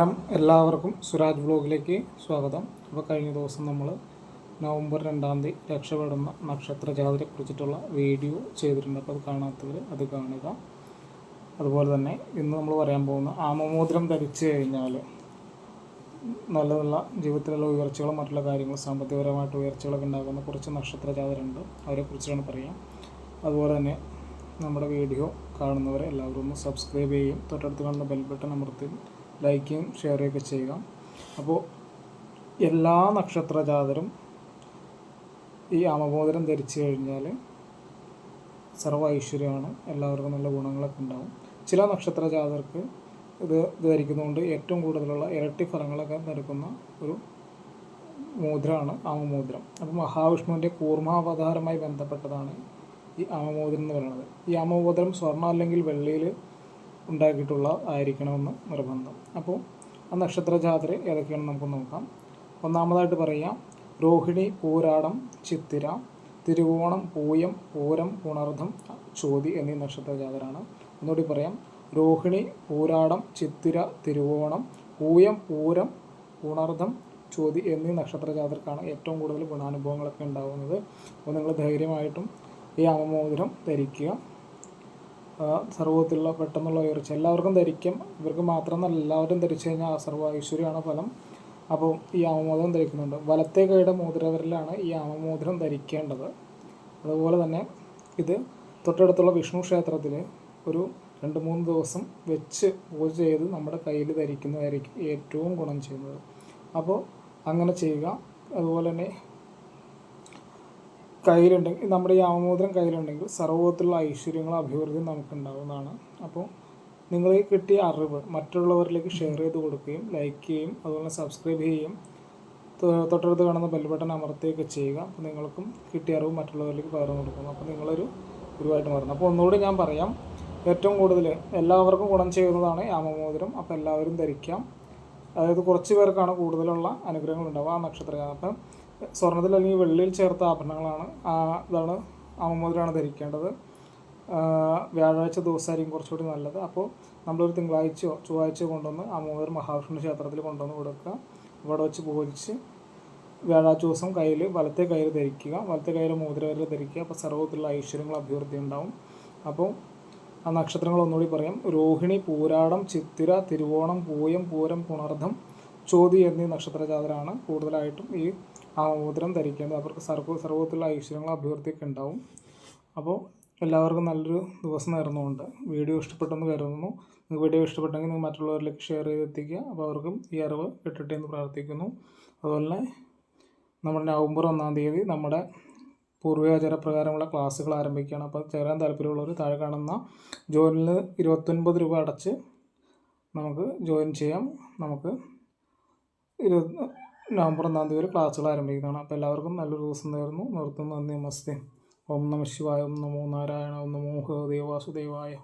നമസ്കാരം. എല്ലാവർക്കും സുരാജ് വ്ലോഗിലേക്ക് സ്വാഗതം. അപ്പോൾ കഴിഞ്ഞ ദിവസം നമ്മൾ നവംബർ രണ്ടാം തീയതി രക്ഷപ്പെടുന്ന നക്ഷത്ര ജാതിയെ കുറിച്ചിട്ടുള്ള വീഡിയോ ചെയ്തിട്ടുണ്ട്. അപ്പോൾ അത് കാണാത്തവർ അത് കാണുക. അതുപോലെ തന്നെ ഇന്ന് നമ്മൾ പറയാൻ പോകുന്ന ആമമോദ്രം ധരിച്ചു കഴിഞ്ഞാൽ നല്ല നല്ല ജീവിതത്തിലുള്ള ഉയർച്ചകളും മറ്റുള്ള കാര്യങ്ങളും സാമ്പത്തികപരമായിട്ട് ഉയർച്ചകളൊക്കെ ഉണ്ടാകുന്ന കുറച്ച് നക്ഷത്ര ജാതരുണ്ട് അവരെ കുറിച്ചാണ് പറയാം. അതുപോലെ തന്നെ നമ്മുടെ വീഡിയോ കാണുന്നവരെ എല്ലാവരും ഒന്ന് സബ്സ്ക്രൈബ് ചെയ്യും. തൊട്ടടുത്ത് കാണുന്ന ബെൽ ബട്ടൺ അമർത്തി ലൈക്കും ഷെയറുകയൊക്കെ ചെയ്യുക അപ്പോൾ എല്ലാ നക്ഷത്രജാതരും ഈ അമബോധനം ധരിച്ചു കഴിഞ്ഞാൽ സർവ ഐശ്വര്യമാണ്. എല്ലാവർക്കും നല്ല ഗുണങ്ങളൊക്കെ ഉണ്ടാവും. ചില നക്ഷത്രജാതർക്ക് ഇത് ഇത് ധരിക്കുന്നതുകൊണ്ട് ഏറ്റവും കൂടുതലുള്ള ഇരട്ടി ഫലങ്ങളൊക്കെ നൽകുന്ന ഒരു മോതിരമാണ് അമമോതിരം അപ്പോൾ മഹാവിഷ്ണുവിന്റെ കൂർമാവതാരമായി ബന്ധപ്പെട്ടതാണ് ഈ അമമോതിരം എന്ന് പറയുന്നത്. ഈ അമമോതിരം സ്വർണ അല്ലെങ്കിൽ വെള്ളിയിൽ ഉണ്ടാക്കിയിട്ടുള്ള ആയിരിക്കണമെന്ന് നിർബന്ധം. അപ്പോൾ ആ നക്ഷത്ര ജാതര ഏതൊക്കെയാണെന്ന് നമുക്ക് നോക്കാം. ഒന്നാമതായിട്ട് പറയാം. രോഹിണി പൂരാടം ചിത്തിര തിരുവോണം പൂയം പൂരം പുണർദ്ധം ചോതി എന്നീ നക്ഷത്ര ജാതരാണ്. ഒന്നുകൂടി പറയാം. രോഹിണി പൂരാടം ചിത്തിര തിരുവോണം പൂയം പൂരം പുണർദ്ധം ചോതി എന്നീ നക്ഷത്ര ജാതർക്കാണ് ഏറ്റവും കൂടുതൽ ഗുണാനുഭവങ്ങളൊക്കെ ഉണ്ടാകുന്നത് അപ്പോൾ നിങ്ങൾ ധൈര്യമായിട്ടും ഈ അമമോതിരം ധരിക്കുക. സർവത്തിലുള്ള പെട്ടെന്നുള്ള ഉയർച്ച. എല്ലാവർക്കും ധരിക്കും. ഇവർക്ക് മാത്രമല്ല എല്ലാവരും ധരിച്ചു കഴിഞ്ഞാൽ സർവ ഐശ്വര്യമാണ് ഫലം. അപ്പോൾ ഈ ആമമോതിരം ധരിക്കുന്നുണ്ട്. വലത്തെ കൈയുടെ മോതിരവരിലാണ് ഈ ആമമോതിരം ധരിക്കേണ്ടത്. അതുപോലെ തന്നെ ഇത് തൊട്ടടുത്തുള്ള വിഷ്ണു ക്ഷേത്രത്തിൽ ഒരു രണ്ട് മൂന്ന് ദിവസം വെച്ച് പൂജ ചെയ്ത് നമ്മുടെ കയ്യിൽ ധരിക്കുന്നതായിരിക്കും ഏറ്റവും ഗുണം ചെയ്യുന്നത്. അപ്പോൾ അങ്ങനെ ചെയ്യുക. അതുപോലെ തന്നെ കയ്യിലുണ്ടെങ്കിൽ നമ്മുടെ ഈ ആമോദ്രം കയ്യിലുണ്ടെങ്കിൽ സർവത്തിലുള്ള ഐശ്വര്യങ്ങളും അഭിവൃദ്ധിയും നമുക്ക് ഉണ്ടാകുന്നതാണ് അപ്പോൾ നിങ്ങൾ കിട്ടിയ അറിവ് മറ്റുള്ളവരിലേക്ക് ഷെയർ ചെയ്ത് കൊടുക്കുകയും ലൈക്ക് ചെയ്യുകയും അതുപോലെ സബ്സ്ക്രൈബ് ചെയ്യുകയും തൊട്ടടുത്ത് കാണുന്ന ബെൽബട്ടൺ അമർത്തുകയൊക്കെ ചെയ്യുക. അപ്പോൾ നിങ്ങൾക്കും കിട്ടിയ അറിവ് മറ്റുള്ളവരിലേക്ക് പകർന്നു കൊടുക്കുന്നു. അപ്പോൾ നിങ്ങളൊരു ഗുരുവായിട്ട് മാറുന്നു. അപ്പോൾ ഒന്നുകൂടി ഞാൻ പറയാം. ഏറ്റവും കൂടുതൽ എല്ലാവർക്കും ഗുണം ചെയ്യുന്നതാണ് ആമമോതിരം അപ്പോൾ എല്ലാവരും ധരിക്കാം. അതായത് കുറച്ച് പേർക്കാണ് കൂടുതലുള്ള അനുഗ്രഹങ്ങൾ ഉണ്ടാവുക ആ നക്ഷത്രം അപ്പം സ്വർണത്തിൽ അല്ലെങ്കിൽ വെള്ളിയിൽ ചേർത്ത ആഭരണങ്ങളാണ്. ഇതാണ് അമ്മമുദ്രയാണ് ധരിക്കേണ്ടത്. വ്യാഴാഴ്ച ദിവസമായിരിക്കും കുറച്ചുകൂടി നല്ലത്. അപ്പോൾ നമ്മളൊരു തിങ്കളാഴ്ചയോ ചൊവ്വാഴ്ചയോ കൊണ്ടുവന്ന് അമ്മമുദ്ര മഹാവിഷ്ണു ക്ഷേത്രത്തിൽ കൊണ്ടുവന്ന് കൊടുക്കുക. ഇവിടെ വെച്ച് പൂജിച്ച് വ്യാഴാഴ്ച ദിവസം കയ്യിൽ വലത്തെ കയ്യിൽ ധരിക്കുക. വലത്തെ കയ്യിൽ മോതിര വരെ ധരിക്കുക. അപ്പോൾ സർവത്തിലുള്ള ഐശ്വര്യങ്ങൾ അഭിവൃദ്ധി ഉണ്ടാവും. അപ്പോൾ ആ നക്ഷത്രങ്ങൾ ഒന്നുകൂടി പറയാം. രോഹിണി പൂരാടം ചിത്തിര തിരുവോണം പൂയം പൂരം പുണർദ്ധം ചോതി എന്നീ നക്ഷത്രജാതരാണ് കൂടുതലായിട്ടും ഈ ആമോദരം ധരിക്കേണ്ടത് അവർക്ക് സർവ സർവത്തിലുള്ള ഐശ്വര്യങ്ങളും അഭിവൃദ്ധിയൊക്കെ ഉണ്ടാവും. അപ്പോൾ എല്ലാവർക്കും നല്ലൊരു ദിവസം നേർന്നുകൊണ്ട് വീഡിയോ ഇഷ്ടപ്പെട്ടെന്ന് കരുതുന്നു. നിങ്ങൾക്ക് വീഡിയോ ഇഷ്ടപ്പെട്ടെങ്കിൽ നിങ്ങൾ മറ്റുള്ളവരിലേക്ക് ഷെയർ ചെയ്തെത്തിക്കുക. അപ്പോൾ അവർക്കും ഈ അറിവ് കിട്ടട്ടെ എന്ന് പ്രാർത്ഥിക്കുന്നു. അതുപോലെ നമ്മുടെ നവംബർ ഒന്നാം തീയതി നമ്മുടെ പൂർവികാചാര പ്രകാരമുള്ള ക്ലാസ്സുകൾ ആരംഭിക്കുകയാണ്. അപ്പോൾ ചേരാൻ താല്പര്യമുള്ളവർ താഴെ കാണുന്ന ജോയിനിൽ ഇരുപത്തൊൻപത് രൂപ അടച്ച് നമുക്ക് ജോയിൻ ചെയ്യാം. നമുക്ക് ഇരുപത് നവംബർ ഒന്നാം തീയതി വരെ ക്ലാസ്സുകൾ ആരംഭിക്കുന്നതാണ്. അപ്പോൾ എല്ലാവർക്കും നല്ലൊരു ദിവസം നേർന്നു നിർത്തുന്നു. നന്ദി. നമസ്തേ. ഓം നമ ശിവായ. ഓം നമോ നാരായണ. ഓം നമോ ദേവാസുദേവായ.